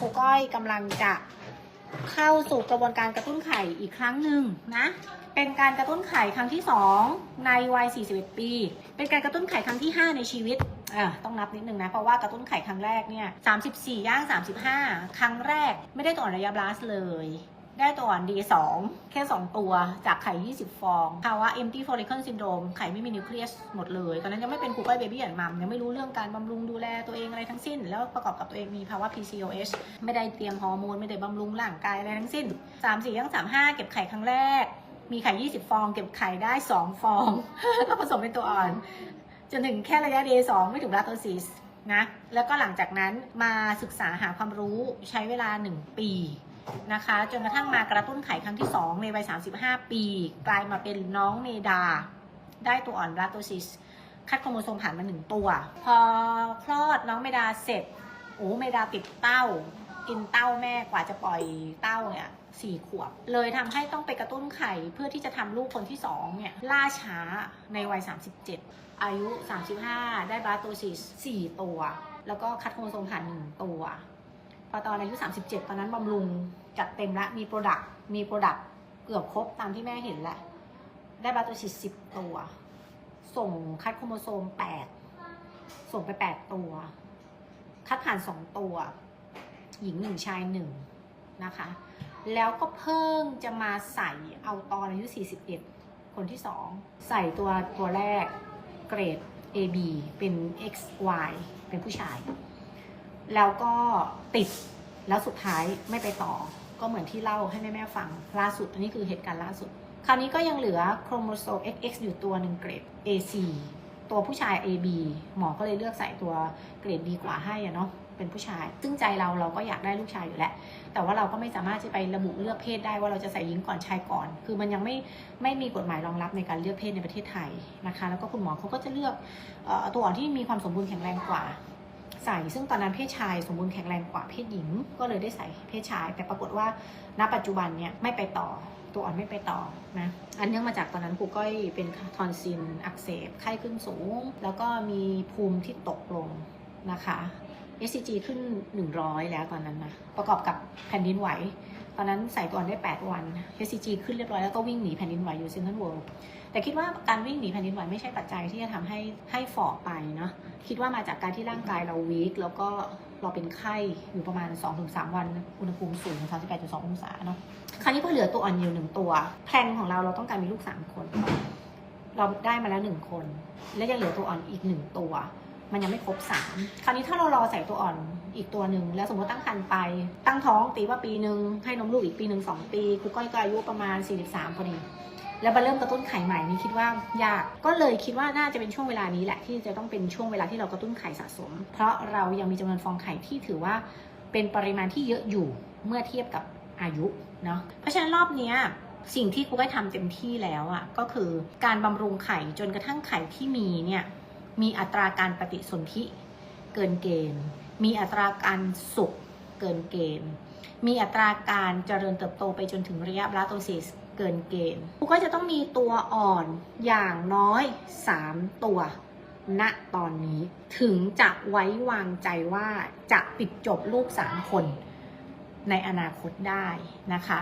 ครูก้อยกำลังจะเข้าสู่กระบวนการกระตุ้นไข่อีกครั้งหนึ่งนะ เป็นการกระตุ้นไข่ครั้งที่ 2 ในวัย 41 ปี เป็นการกระตุ้นไข่ครั้งที่ 5 ในชีวิตอะต้องนับนิดนึงนะ เพราะว่ากระตุ้นไข่ครั้งแรกเนี่ย 34 ย่าง 35 ครั้งแรกไม่ได้ต่อระยะบลาสเลย ได้ตัวอ่อน D2 แค่ 2 ตัวจากไข่ 20 ฟองภาวะ empty follicle syndrome ไข่ไม่มีนิวเคลียสหมดเลยตอนนั้นยังไม่เป็นครูก้อยเบบี้แอนมัมยังไม่รู้เรื่องการบำรุงดูแลตัวเองอะไรทั้งสิ้น แล้วประกอบกับตัวเองมีภาวะ PCOS ไม่ได้เตรียมฮอร์โมน ไม่ได้บำรุงร่างกายอะไรทั้งสิ้น 3 4ยัง35 เก็บไข่ครั้งแรก มีไข่ 20 ฟอง เก็บไข่ได้ 2 ฟองก็ผสมเป็นตัวอ่อน จนถึงแค่ระยะ day 2ไม่ถึงลาโตซิสนะแล้วก็หลังจากนั้นมาศึกษาหาความรู้ใช้เวลา 1 ปี นะคะจนกระทั่งมากระตุ้นไข่ครั้งที่ 2 ในวัย 35 ปี กลายมาเป็นน้องเนดา ได้ตัวอ่อนบลาโตซิส คัดโครโมโซมผ่านมาหนึ่งตัว พอคลอดน้องเมดาเสร็จโอ้เมดาติดเต้า กินเต้าแม่กว่าจะปล่อยเต้าเนี่ยสี่ขวบ เลยทำให้ต้องไปกระตุ้นไข่เพื่อที่จะทำลูกคนที่สองเนี่ยล่าช้าในวัย 37 อายุ 35 ได้บาโตซิส4ตัว แล้วก็คัดโครโมโซมผ่าน1ตัว ตอนอายุ 37 ตอนนั้นบำรุงจัดเต็มละมีโปรดักต์มีโปรดักต์เกือบครบตามที่แม่เห็นแหละได้บาโตซิส10ตัว ส่งคัดโครโมโซม 8 ส่งไป 8 ตัว คัดผ่าน 2 ตัว หญิง 1 ชาย 1 นะคะ แล้วก็เพิ่งจะมาใส่เอาตอนอายุ 41 คนที่ 2 ใส่ตัวตัวแรกเกรด AB เป็น XY เป็นผู้ชาย แล้วก็ติดแล้วสุดท้ายไม่ไปต่อ ก็เหมือนที่เล่าให้แม่แม่ๆฟังล่าสุดอันนี้คือเหตุการณ์ล่าสุด คราวนี้ก็ยังเหลือโครโมโซม XX อยู่ตัวหนึ่งเกรด AC ตัวผู้ชาย AB หมอก็เลยเลือกใส่ตัวเกรดดีกว่าให้อะเนาะเป็นผู้ชาย ซึ่งใจเราเราก็อยากได้ลูกชายอยู่แล้ว แต่ว่าเราก็ไม่สามารถจะไประบุเลือกเพศได้ว่าเราจะใส่หญิงก่อนชายก่อน คือมันยังไม่ไม่มีกฎหมายรองรับในการเลือกเพศในประเทศไทยนะคะ แล้วก็คุณหมอเขาก็จะเลือกออตัวอ่อนที่มีความสมบูรณ์แข็งแรงกว่า ใส่ซึ่งตอนนั้นเพศชายสมบูรณ์แข็งแรงกว่าเพศหญิง ก็เลยได้ใส่เพศชาย แต่ปรากฏว่าณปัจจุบันเนี่ยไม่ไปต่อตัวอ่อนไม่ไปต่อนะอันเนื่องมาจากตอนนั้นครูก้อยเป็นทอนซิลอักเสบไข้ขึ้นสูง แล้วก็มีภูมิที่ตกลงนะคะ SCG ขึ้น 100 แล้วตอนนั้นนะประกอบกับแผ่นดินไหว ตอนนั้นใส่ตัวอ่อนได้ 8 วัน SCG ขึ้นเรียบร้อยแล้วก็วิ่งหนีแผ่นดินไหวอยู่เซนทรัลเวิลด์แต่คิดว่าการวิ่งหนีแผ่นดินไหวไม่ใช่ปัจจัยที่จะทำให้ให้ฝ่อไปเนาะคิดว่ามาจากการที่ร่างกายเราวีคแล้วก็เราเป็นไข้อยู่ประมาณ 2-3 วันอุณหภูมิสูง38.2องศาเนาะคราวนี้ก็เหลือตัวอ่อนอยู่หนึ่งตัวแพลนของเราเราต้องการมีลูก 3 คน เราได้มาแล้ว1คน และยังเหลือตัวอ่อนอีก1ตัว มันยังไม่ครบ3คราวนี้ถ้าเรารอใส่ตัวอ่อน อีกตัวหนึ่งแล้วสมมติตั้งครรภ์ไป ตั้งท้องตีว่าปีหนึ่งให้นมลูกอีกปีหนึ่งสองปีครูก้อยก็อายุประมาณ 43พอดีแล้วมาเริ่มกระตุ้นไข่ใหม่นี่คิดว่ายาก ก็เลยคิดว่าน่าจะเป็นช่วงเวลานี้แหละที่จะต้องเป็นช่วงเวลาที่เรากระตุ้นไข่สะสม เพราะเรายังมีจำนวนฟองไข่ที่ถือว่าเป็นปริมาณที่เยอะอยู่เมื่อเทียบกับอายุเนาะเพราะฉะนั้นรอบนี้สิ่งที่ครูได้ทำเต็มที่แล้วอะ่ะก็คือการบำรุงไข่จนกระทั่งไข่ที่มีเนี่ยมีอัตราการปฏิสนธิเกินเกณฑ์ มีอัตราการสุกเกินเกณฑ์ มีอัตราการเจริญเติบโตไปจนถึงระยะบลาโตซิสเกินเกณฑ์ครูก็จะต้องมีตัวอ่อนอย่างน้อย 3 ตัว ณ ตอนนี้ ถึงจะไว้วางใจว่าจะปิดจบลูก 3 คนในอนาคตได้นะคะ